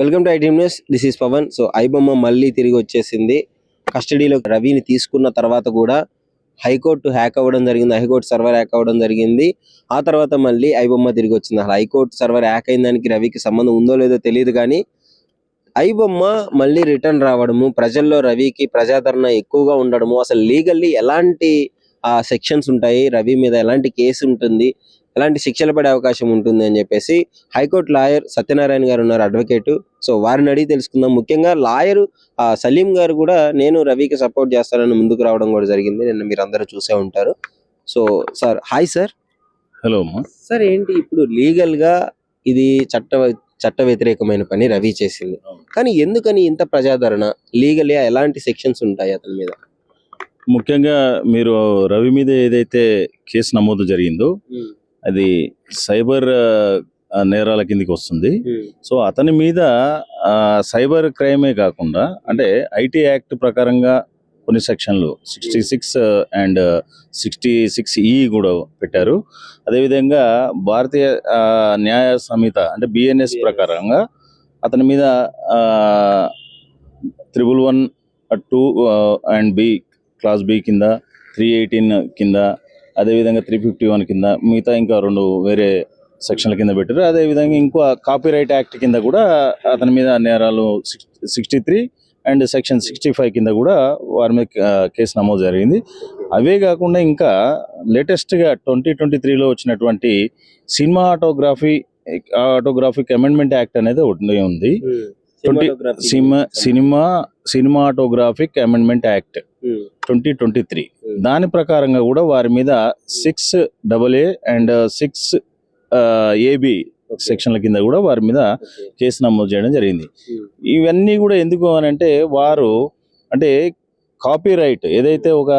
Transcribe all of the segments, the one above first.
Welcome to IT news. This is Pavan so iBomma మళ్ళీ తిరిగి వచ్చేసింది. కస్టడీలో రవిని తీసుకున్న తర్వాత కూడా హైకోర్టు హ్యాక్ అవ్వడం జరిగింది. హైకోర్టు సర్వర్ హ్యాక్ అవ్వడం జరిగింది. ఆ తర్వాత మళ్ళీ ఐబొమ్మ తిరిగి వచ్చింది. అసలు హైకోర్టు సర్వర్ హ్యాక్ అయిన దానికి రవికి సంబంధం ఉందో లేదో తెలియదు కానీ ఐబొమ్మ మళ్ళీ రిటర్న్ రావడము ప్రజల్లో రవికి ప్రజాదరణ ఎక్కువగా ఉండడము అసలు లీగల్లీ ఎలాంటి ఆ సెక్షన్స్ ఉంటాయి? రవి మీద ఎలాంటి కేసు ఉంటుంది? ఎలాంటి శిక్షలు పడే అవకాశం ఉంటుంది అని చెప్పేసి హైకోర్టు లాయర్ సత్యనారాయణ గారు ఉన్నారు అడ్వకేట్. సో వారిని అడిగి తెలుసుకుందాం. ముఖ్యంగా లాయర్ సలీం గారు కూడా నేను రవికి సపోర్ట్ చేస్తానని ముందుకు రావడం కూడా జరిగింది. నిన్న మీరు అందరూ చూసే ఉంటారు. So sir hi sir. Hello sir ఏంటి ఇప్పుడు లీగల్గా ఇది చట్ట చట్ట వ్యతిరేకమైన పని రవి చేసింది. కానీ ఎందుకని ఇంత ప్రజాదరణ? లీగల్ ఎలాంటి సెక్షన్స్ ఉంటాయి అతని మీద? ముఖ్యంగా మీరు రవి మీద ఏదైతే కేసు నమోదు జరిగిందో అది సైబర్ నేరాల కిందకి వస్తుంది. సో అతని మీద సైబర్ క్రైమే కాకుండా అంటే ఐటీ యాక్ట్ ప్రకారంగా కొన్ని సెక్షన్లు sixty six and sixty six ఈ కూడా పెట్టారు. అదేవిధంగా భారతీయ న్యాయ సంహిత అంటే బిఎన్ఎస్ ప్రకారంగా అతని మీద triple one two and B class B కింద త్రీ ఎయిటీన్ కింద అదేవిధంగా త్రీ ఫిఫ్టీ వన్ కింద మిగతా ఇంకా రెండు వేరే సెక్షన్ల కింద పెట్టారు. అదేవిధంగా ఇంకో కాపీరైట్ యాక్ట్ కింద కూడా అతని మీద నేరాలు sixty three and section sixty five కింద కూడా వారి మీద కేసు నమోదు జరిగింది. అవే కాకుండా ఇంకా లేటెస్ట్గా ట్వంటీ ట్వంటీ త్రీలో వచ్చినటువంటి cinema autography autographic amendment act అనేది ఒకటి ఉంది. Hmm. Twenty cinema cinema cinematographic amendment act twenty twenty three. దాని ప్రకారంగా కూడా వారి మీద six double A and six AB సెక్షన్ల కింద కూడా వారి మీద కేసు నమోదు చేయడం జరిగింది. ఇవన్నీ కూడా ఎందుకు అని అంటే వారు అంటే కాపీ రైట్ ఏదైతే ఒక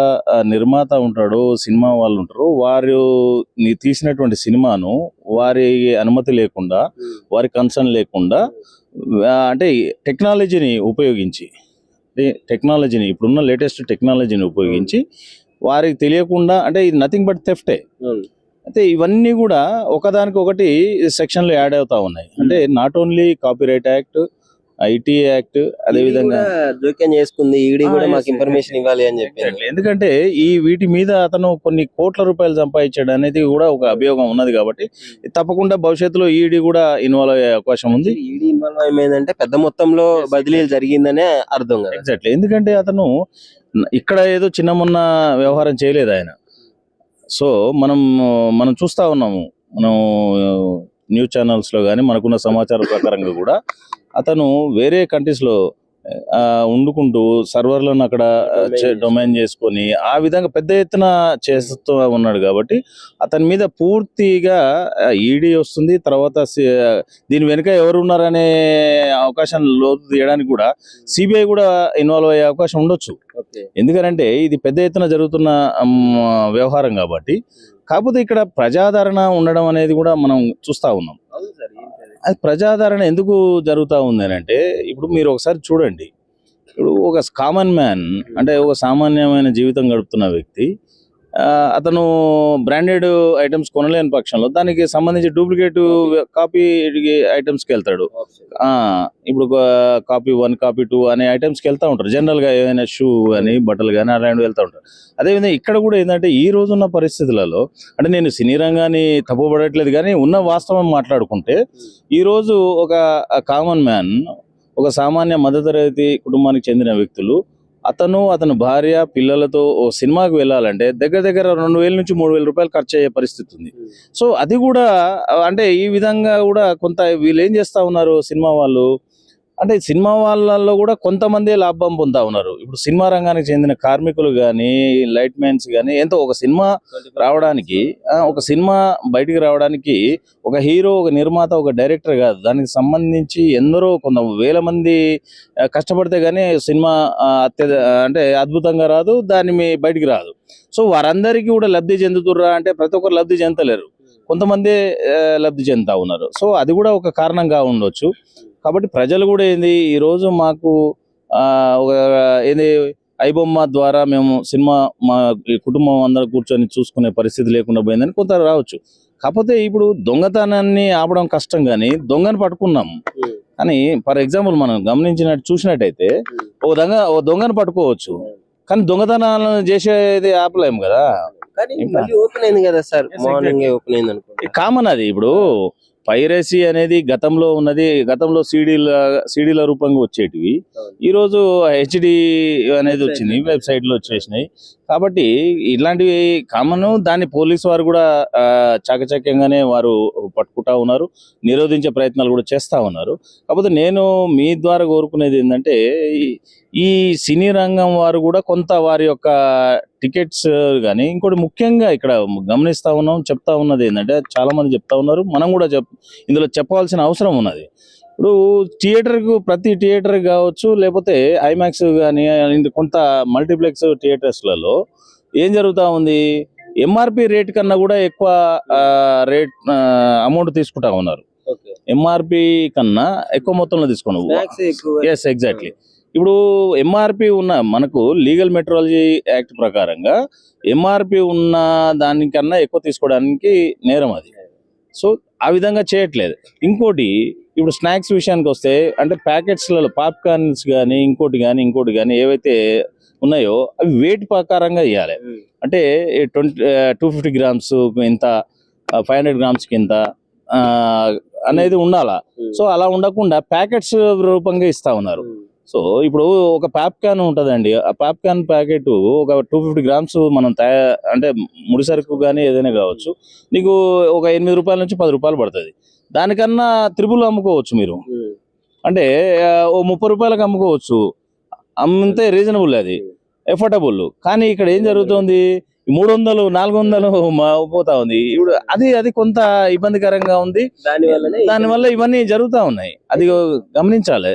నిర్మాత ఉంటాడో సినిమా వాళ్ళు ఉంటారో వారు తీసినటువంటి సినిమాను వారి అనుమతి లేకుండా వారి కన్సర్న్ లేకుండా అంటే టెక్నాలజీని ఉపయోగించి టెక్నాలజీని ఇప్పుడున్న లేటెస్ట్ టెక్నాలజీని ఉపయోగించి వారికి తెలియకుండా అంటే ఇది నథింగ్ బట్ థెఫ్టే అయితే ఇవన్నీ కూడా ఒకదానికి ఒకటి సెక్షన్లు యాడ్ అవుతా ఉన్నాయి. అంటే not only copyright act IT act అదేవిధంగా జోక్యం చేసుకుంది ఈడీ కూడా మాకు. ఇన్ఫర్మేషన్ ఇవ్వాలి అని చెప్పి. ఎందుకంటే ఈ వీటి మీద అతను కొన్ని కోట్ల రూపాయలు సంపాదించాడు అనేది కూడా ఒక అభియోగం ఉన్నది కాబట్టి తప్పకుండా భవిష్యత్తులో ఈడీ కూడా ఇన్వాల్వ్ అయ్యే అవకాశం ఉంది. ఈడీ ఇన్వాల్వ్ ఏమైందంటే పెద్ద మొత్తంలో బదిలీలు జరిగిందనే అర్థం కదా. ఎగ్జాక్ట్లీ ఎందుకంటే అతను ఇక్కడ ఏదో చిన్న మొన్న వ్యవహారం చేయలేదు ఆయన. సో మనం మనం చూస్తా ఉన్నాము. మనం న్యూస్ ఛానల్స్లో కానీ మనకున్న సమాచారం ప్రకారంగా కూడా అతను వేరే కంట్రీస్లో ఆ, వండుకుంటూ సర్వర్లను అక్కడ డొమైన్ చేసుకొని ఆ విధంగా పెద్ద ఎత్తున చేస్తూ ఉన్నాడు కాబట్టి అతని మీద పూర్తిగా ఈడీ వస్తుంది. తర్వాత దీని వెనుక ఎవరు ఉన్నారనే అవకాశం లోతు తీయడానికి కూడా సిబిఐ కూడా ఇన్వాల్వ్ అయ్యే అవకాశం ఉండొచ్చు. ఎందుకంటే ఇది పెద్ద ఎత్తున జరుగుతున్న వ్యవహారం కాబట్టి. కాకపోతే ఇక్కడ ప్రజాదరణ ఉండడం అనేది కూడా మనం చూస్తా ఉన్నాం. అది? ప్రజాదరణ ఎందుకు జరుగుతూ ఉంది అని అంటే ఇప్పుడు మీరు ఒకసారి చూడండి ఇప్పుడు ఒక కామన్ మ్యాన్ అంటే ఒక సామాన్యమైన జీవితం గడుపుతున్న వ్యక్తి అతను బ్రాండెడ్ ఐటమ్స్ కొనలేని పక్షంలో దానికి సంబంధించి డూప్లికేట్ కాపీ ఐటమ్స్కి వెళ్తాడు. ఆ, ఇప్పుడు కాపీ వన్ కాపీ టూ అనే ఐటమ్స్కి వెళ్తూ ఉంటారు. జనరల్గా ఏదైనా షూ కానీ బట్టలు కానీ అలాంటివి వెళ్తూ ఉంటారు. అదేవిధంగా ఇక్కడ కూడా ఏంటంటే ఈ రోజున్న పరిస్థితులలో అంటే నేను సినీ రంగాన్ని తప్పుపడట్లేదు కానీ ఉన్న వాస్తవం మాట్లాడుకుంటే ఈ రోజు ఒక కామన్ మ్యాన్ ఒక సామాన్య మధ్యతరగతి కుటుంబానికి చెందిన వ్యక్తులు అతను అతని భార్య పిల్లలతో ఓ సినిమాకి వెళ్ళాలంటే దగ్గర దగ్గర రెండు వేల నుంచి మూడు వేల రూపాయలు ఖర్చు అయ్యే పరిస్థితి ఉంది. సో అది కూడా అంటే ఈ విధంగా కూడా కొంత వీళ్ళు ఏం చేస్తా ఉన్నారు సినిమా వాళ్ళు? అంటే సినిమా వాళ్ళల్లో కూడా కొంతమంది లాభం పొందుతా ఉన్నారు. ఇప్పుడు సినిమా రంగానికి చెందిన కార్మికులు కానీ లైట్ మ్యాన్స్ కానీ ఎంతో ఒక సినిమా రావడానికి ఆ, ఒక సినిమా బయటికి రావడానికి ఒక హీరో ఒక నిర్మాత ఒక డైరెక్టర్ కాదు. దానికి సంబంధించి ఎందరో కొంత వేల మంది కష్టపడితే కానీ సినిమా అత్య అంటే అద్భుతంగా రాదు దాని మీ బయటికి రాదు. సో వారందరికీ కూడా లబ్ధి చెందుతుర్రా అంటే ప్రతి ఒక్కరు లబ్ధి చెందలేరు కొంతమంది లబ్ధి చెందుతా ఉన్నారు. సో అది కూడా ఒక కారణంగా ఉండొచ్చు. కాబట్టి ప్రజలు కూడా ఏంది ఈరోజు మాకు ఆ, ఒక ఏంది ఐబొమ్మ ద్వారా మేము సినిమా మా కుటుంబం అందరూ కూర్చొని చూసుకునే పరిస్థితి లేకుండా పోయిందని కొంత రావచ్చు. కాకపోతే ఇప్పుడు దొంగతనాన్ని ఆపడం కష్టం కానీ దొంగని పట్టుకున్నాం. కానీ ఫర్ ఎగ్జాంపుల్ మనం గమనించినట్టు చూసినట్టయితే ఓ దొంగ ఓ దొంగను పట్టుకోవచ్చు. కానీ దొంగతనాలను చేసేది ఆపలేము కదా. కానీ ఇంకా- మళ్ళీ ఓపెన్ అయింది కదా సార్? Yes, మార్నింగ్ ఓపెన్ అయింది అనుకో కామన్ అది ఇప్పుడు. పైరసీ అనేది గతంలో ఉన్నది గతంలో సీడీల సీడీల రూపంగా వచ్చేటివి అవును. ఈ రోజు హెచ్డి అనేది వచ్చింది లో. వెబ్సైట్లో వచ్చేసినాయి కాబట్టి ఇట్లాంటివి కామన్ దాన్ని పోలీసు వారు కూడా చాకచక్యంగానే వారు పట్టుకుంటా ఉన్నారు నిరోధించే ప్రయత్నాలు కూడా చేస్తా ఉన్నారు కాకపోతే నేను మీ ద్వారా కోరుకునేది ఏంటంటే ఈ సినీ రంగం వారు కూడా కొంత వారి యొక్క టికెట్స్ కానీ ఇంకోటి ముఖ్యంగా ఇక్కడ గమనిస్తా ఉన్నాం చెప్తా ఉన్నది ఏంటంటే చాలా మంది చెప్తా ఉన్నారు. మనం కూడా చెప్ ఇందులో చెప్పాల్సిన అవసరం ఉన్నది. ఇప్పుడు థియేటర్కు ప్రతి థియేటర్ కావచ్చు లేకపోతే ఐమాక్స్ కానీ కొంత మల్టీప్లెక్స్ థియేటర్స్లలో ఏం జరుగుతూ ఉంది? ఎంఆర్పి రేట్ కన్నా కూడా ఎక్కువ రేట్ అమౌంట్ తీసుకుంటా ఉన్నారు. ఎంఆర్పి కన్నా ఎక్కువ మొత్తంలో తీసుకున్నావు ఎస్ ఎగ్జాక్ట్లీ ఇప్పుడు ఎంఆర్పి ఉన్న మనకు లీగల్ మెట్రాలజీ యాక్ట్ ప్రకారంగా ఎంఆర్పి ఉన్న దానికన్నా ఎక్కువ తీసుకోవడానికి నేరం అది సో ఆ విధంగా చేయట్లేదు ఇంకోటి ఇప్పుడు స్నాక్స్ విషయానికి వస్తే అంటే ప్యాకెట్స్లలో పాప్కార్న్స్ కానీ ఇంకోటి కానీ ఇంకోటి కానీ ఏవైతే ఉన్నాయో అవి వెయిట్ ప్రకారంగా ఇవ్వాలి. అంటే ట్వంటీ టూ ఫిఫ్టీ గ్రామ్స్ ఇంత ఫైవ్ హండ్రెడ్ గ్రామ్స్కి ఇంత అనేది ఉండాలా. సో అలా ఉండకుండా ప్యాకెట్స్ రూపంగా ఇస్తా ఉన్నారు. సో ఇప్పుడు ఒక పాప్కార్న్ ఉంటుందండి. ఆ పాప్కార్న్ ప్యాకెట్ ఒక టూ ఫిఫ్టీ గ్రామ్స్ మనం తయా అంటే ముడి సరుకు కానీ ఏదైనా కావచ్చు. నీకు ఒక ఎనిమిది రూపాయల నుంచి పది రూపాయలు పడుతుంది. దానికన్నా త్రిపుల్ అమ్ముకోవచ్చు మీరు. అంటే ఓ ముప్పై రూపాయలకు అమ్ముకోవచ్చు. అమ్మితే రీజనబుల్ అది. ఎఫోర్డబుల్ కానీ ఇక్కడ ఏం జరుగుతుంది? మూడు వందలు నాలుగు వందలు పోతా ఉంది. ఇప్పుడు అది అది కొంత ఇబ్బందికరంగా ఉంది. దానివల్ల ఇవన్నీ జరుగుతా ఉన్నాయి. అది గమనించాలి.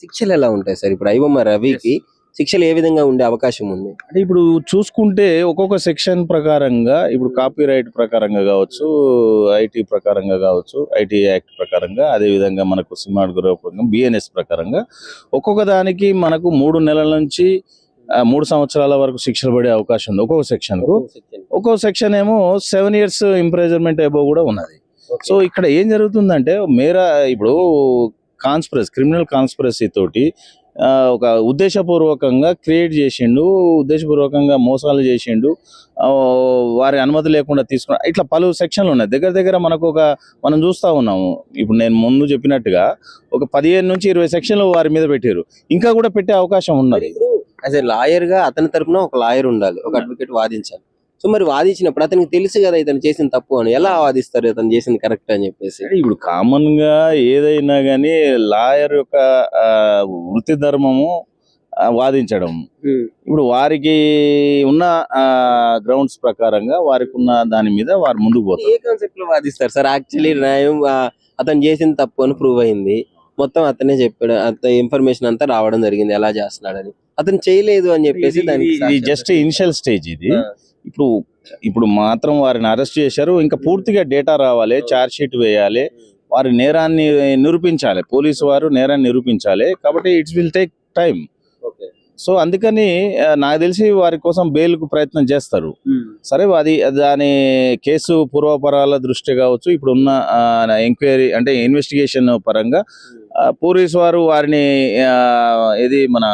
శిక్షలు ఎలా ఉంటాయి సార్? ఇప్పుడు ఐబొమ్మ రవికి శిక్షలు ఏ విధంగా ఉండే అవకాశం ఉంది? అంటే ఇప్పుడు చూసుకుంటే ఒక్కొక్క సెక్షన్ ప్రకారంగా ఇప్పుడు కాపీ రైట్ ప్రకారంగా కావచ్చు ఐటీ ప్రకారంగా కావచ్చు ఐటీ యాక్ట్ ప్రకారంగా అదే విధంగా మనకు సినిమాటోగ్రఫీ బిఎన్ఎస్ ప్రకారంగా ఒక్కొక్క దానికి మనకు మూడు నెలల నుంచి మూడు సంవత్సరాల వరకు శిక్షలు పడే అవకాశం ఉంది ఒక్కొక్క సెక్షన్కు ఒక్కో సెక్షన్ ఏమో సెవెన్ ఇయర్స్ ఇంప్రైజర్మెంట్ అబో కూడా ఉన్నది. సో ఇక్కడ ఏం జరుగుతుందంటే మేరా ఇప్పుడు కాన్స్పిరసీ క్రిమినల్ కాన్స్పరసీ తోటి ఒక ఉద్దేశపూర్వకంగా క్రియేట్ చేసిండు ఉద్దేశపూర్వకంగా మోసాలు చేసిండు వారి అనుమతి లేకుండా తీసుకున్న ఇట్లా పలు సెక్షన్లు ఉన్నాయి. దగ్గర దగ్గర మనకు ఒక మనం చూస్తా ఉన్నాము. ఇప్పుడు నేను ముందు చెప్పినట్టుగా ఒక పదిహేను నుంచి ఇరవై సెక్షన్లు వారి మీద పెట్టారు ఇంకా కూడా పెట్టే అవకాశం ఉన్నది. యాజ్ ఏ లాయర్గా అతని తరపున ఒక లాయర్ ఉండాలి ఒక అడ్వకేట్ వాదించాలి. సో మరి వాదించినప్పుడు అతనికి తెలుసు కదా ఇతను చేసిన తప్పు అని. ఎలా వాదిస్తారు ఇతను చేసింది కరెక్ట్ అని చెప్పేసి? ఇప్పుడు కామన్గా ఏదైనా కానీ లాయర్ యొక్క వృత్తి ధర్మము వాదించడం. ఇప్పుడు వారికి ఉన్న గ్రౌండ్స్ ప్రకారంగా వారికి ఉన్న దాని మీద వారు ముందుకు పోతారు. ఏ కాన్సెప్ట్లో వాదిస్తారు సార్? యాక్చువల్లీ న్యాయం అతను చేసిన తప్పు అని ప్రూవ్ అయింది. మొత్తం అతనే చెప్పాడు అంత ఇన్ఫర్మేషన్ అంతా రావడం జరిగింది. ఎలా చేస్తున్నాడని. అతను చేయలేదు అని చెప్పేసి దానికి జస్ట్ ఇనిషియల్ స్టేజ్ ఇది. ఇప్పుడు ఇప్పుడు మాత్రం వారిని అరెస్ట్ చేశారు. ఇంకా పూర్తిగా డేటా రావాలి చార్జ్ షీట్ వేయాలి. వారి నేరాన్ని నిరూపించాలి. పోలీసు వారు నేరాన్ని నిరూపించాలి. కాబట్టి it's will take time okay. So అందుకని నాకు తెలిసి వారి కోసం బెయిల్కు ప్రయత్నం చేస్తారు. సరే అది దాని కేసు పూర్వపరాల దృష్టి కావచ్చు. ఇప్పుడు ఉన్న ఎంక్వైరీ అంటే ఇన్వెస్టిగేషన్ పరంగా పోలీసు వారు వారిని ఇది మన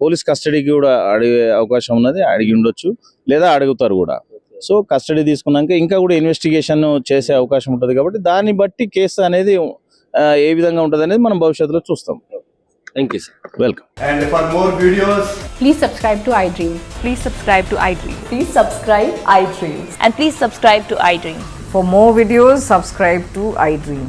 పోలీస్ కస్టడీకి కూడా అడిగే అవకాశం ఉన్నది అడిగి ఉండొచ్చు లేదా అడుగుతారు కూడా. సో కస్టడీ తీసుకున్నాక ఇంకా కూడా ఇన్వెస్టిగేషన్ చేసే అవకాశం ఉంటుంది కాబట్టి దాన్ని బట్టి కేసు అనేది ఏ విధంగా ఉంటుంది అనేది మనం భవిష్యత్తులో చూస్తాం. Thank you sir welcome and for more videos please subscribe to I dream please subscribe to I dream please subscribe I dream and please subscribe to I dream for more videos subscribe to I dream